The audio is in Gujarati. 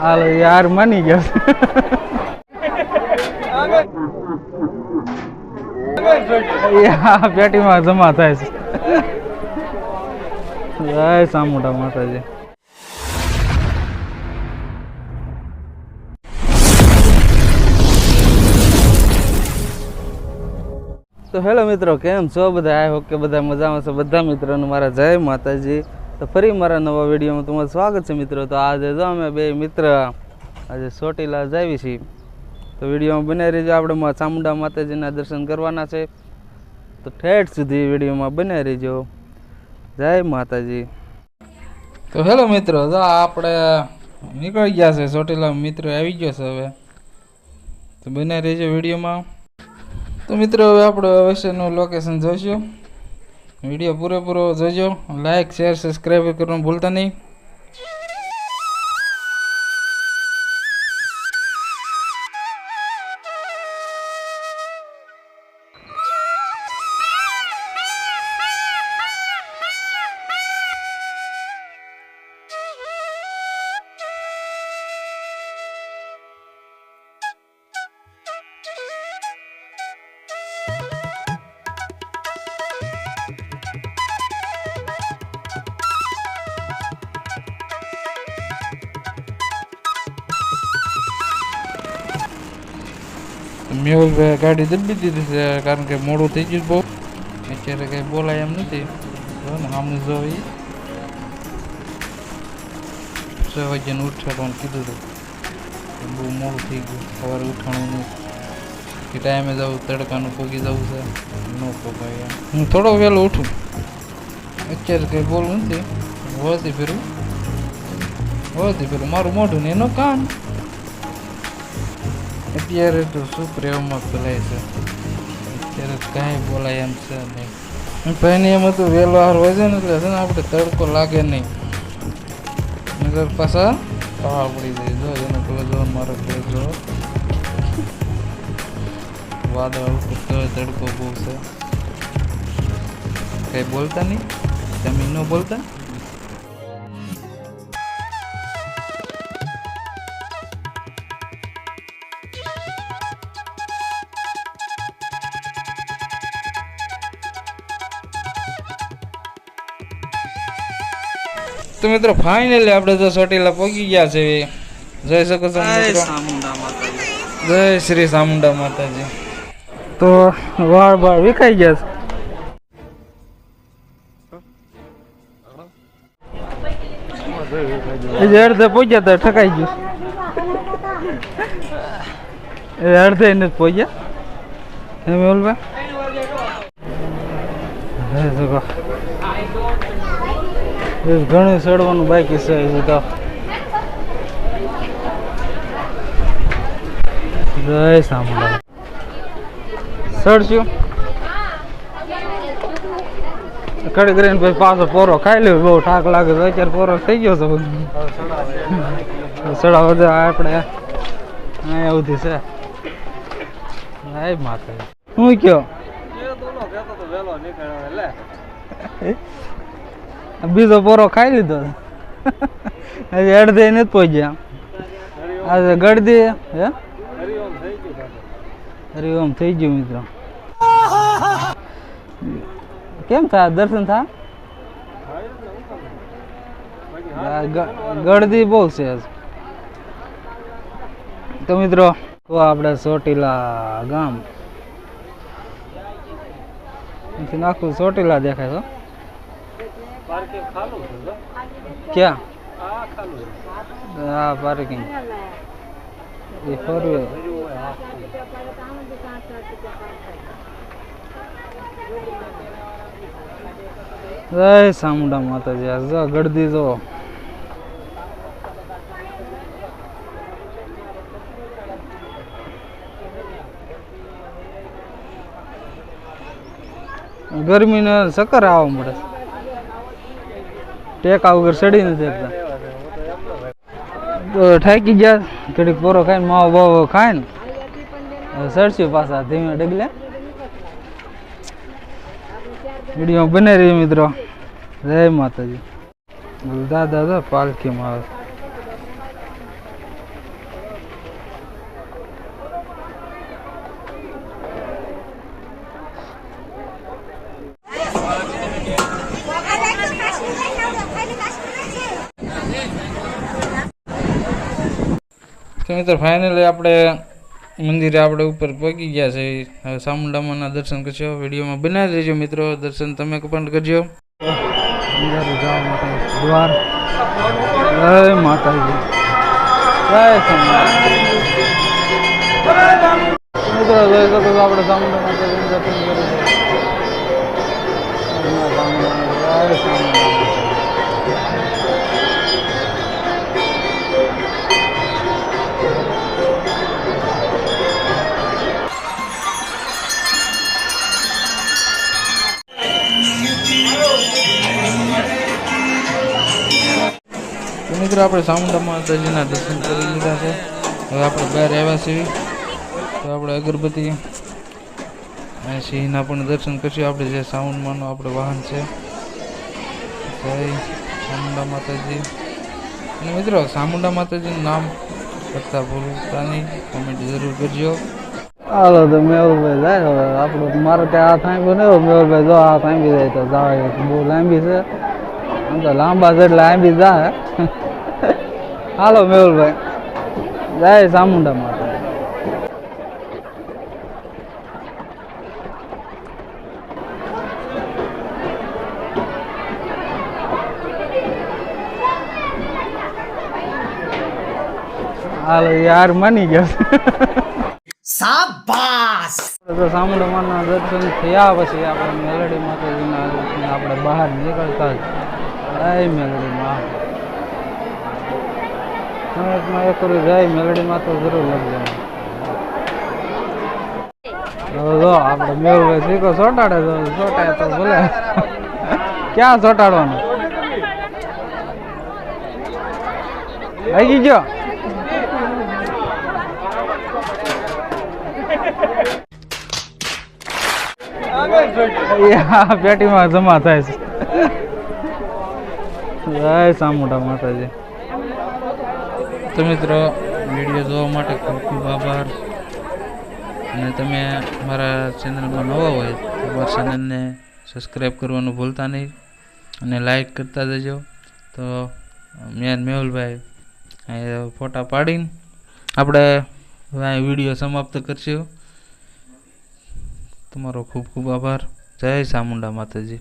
હાલો યાર માની ગયો. પેટીમાં જમા થાય છે. જય સામુટા માતાજી. તો હેલો મિત્રો, કેમ છો? બધા આઈ હોપ કે બધા મજામાં છો. બધા મિત્રોને મારા જય માતાજી. તો ફરી મારા નવા વિડીયોમાં તમારું સ્વાગત છે મિત્રો. તો આજે જો અમે બે મિત્ર આજે ચોટીલા જાવી છીએ. તો વિડીયોમાં બનાવી રહીજો આપણે ચામુંડા માતાજીના દર્શન કરવાના છે. તો ઠેઠ સુધી વિડીયોમાં બનાવી રહેજો. જય માતાજી. તો હેલો મિત્રો, જો આપણે નીકળી ગયા છે, ચોટીલા મિત્રો આવી ગયો છે હવે. તો બનાવી રહીજો વિડીયોમાં. તો મિત્રો, હવે આપણે અવશ્યનું લોકેશન જોઈશું. વીડિયો પૂરેપૂરો જોજો. લાઇક શેર સબસ્ક્રાઈબ કરવાનું ભૂલતા નહીં. મેહુલભાઈ ગાડી દબી દીધી છે, કારણ કે મોડું થઈ ગયું બહુ. અત્યારે કંઈ બોલાય એમ નથી. જો ને સામે જો એ છ વાગ્યાને ઉઠવાનું કીધું હતું બહુ મોડું થઈ ગયું. સવારે ઉઠવાનું કે ટાઈમે જવું તડકાનું પગી જવું છે. ન પગાય હું થોડો વહેલો ઉઠું. અત્યારે કંઈ બોલવું નથી. હોવાથી ફેરું. હોવાથી ફેરું. મારું મોઢું ને એનો કાન. અત્યારે તો શું પ્રેમમાં ફેલાય છે? અત્યારે કાંઈ બોલાય એમ છે નહીં. ભાઈને એમ હતું, વહેલો હાર હોય છે ને એટલે છે ને આપણે તડકો લાગે નહીં. નગર પાછા ખાવા પડી જાય. જો એને પેલો જો, મારો પેલો જો. વાદળ ઉપર તડકો બહુ છે. કંઈ બોલતા નહીં? તમે ન બોલતા? તો મિત્રો ફાઇનલી આપણે તો ચોટીલા પહોંચી ગયા છે. જય શકો છો જય શ્રી ચામુંડા માતાજી. તો વાળ બાળ વિખાઈ ગયા છે. અડધે પહોંચ્યા તો ઠકાઈ ગયું એ અડધે જ પહોંચ્યા એમ એ ઘણું ચડવાનું બાકી છે હજુ તો જય સાંભળા ચડશું કડી કરીને પછી પાછો પોરો ખાઈ લ્યો બહુ ઠાક લાગે તો અત્યારે પોરો થઈ ગયો છે બધું. ચડાવ બધા આપણે અહીંયા સુધી છે. હું કયો? બીજો પોરો ખાઈ લીધો. હજી અડધે નથી પહોંચ્યા આજે ગળદી હે? હરિઓમ થઈ ગયું, મિત્રો. કેમ થાય દર્શન થાય ગળદી બહુ છે તો મિત્રો, તો આપણે ચોટીલા ગામ. નાખું ચોટીલા દેખાય છે ક્યાં? पार्किंग પાર્કિંગ फोर જય સામુંડા માતાજી આ જો ગળદી જો ગરમીને ચક્કર આવવા મળે. ટેકા વગર ચડી નથી શકતા. થાકી ગયા થોડીક પોરો ખાઈને માવો બાવો ખાઈને ચડશું પાછા ધીમે ડગલે. વીડિયો બને રહી મિત્રો. જય માતાજી. દાદા તો પાલખીમાં આવે તો મિત્રો ફાઇનલી આપણે મંદિરે આપણે ઉપર પહોંચી ગયા છે. હવે ચામુંડામાના દર્શન કરશો વિડીયોમાં બનાવી દેજો મિત્રો. દર્શન તમે પણ કરજો. દ્વાર. જય આપણે તો મિત્રો, આપણે સામુંડા માતાજીના દર્શન કરી લીધા છે. હવે આપણે બહાર આવ્યા છીએ. તો આપણે અગરબત્તી અને સિંહના પણ દર્શન કરશું. આપણે જે સાઉન્ડમાંનું આપણે વાહન છે. ચામુંડા માતાજી. અને મિત્રો, સામુંડા માતાજીનું નામ કરતા ભૂલતા નહીં. કોમેન્ટ જરૂર કરજો. હાલો તો મેહુલભાઈ જાય હવે. આપણું મારે ત્યાં આ થાંભી ને મેહુલભાઈ જો આ થાંભી જાય તો જાય બહુ લાંબી છે. આમ તો લાંબા છે એટલે લાંબી જાય હાલો મેહુલભાઈ જય ચામુંડા માતા હાલો યાર માની ગયા શાબાશ! તો ચામુંડા માના દર્શન થયા પછી આપણે મેલડી માતાજીના આપણે બહાર નીકળતા જ. મેલડી માં માં એક વાર જાય મેલડી માં તો જરૂર લગ જાય જો, આપણે મેળવે શીખો ચોટાડે તો ચોટાડે તો ભલે. ક્યાં ચોટાડવાનું ગયો? પેટીમાં જમા થાય છે. જય સામુંડા માતાજી. તો મિત્રો, વીડિયો જોવા માટે ખૂબ ખૂબ આભાર. અને તમે મારા ચેનલમાં નવા હોય તો મારા ચેનલને સબસ્ક્રાઈબ કરવાનું ભૂલતા નહીં અને લાઈક કરતા જજો. તો મેં મેહુલભાઈ ફોટા પાડીને આપણે વીડિયો સમાપ્ત કરશું. તમારો ખૂબ ખૂબ આભાર. જય ચામુંડા માતાજી.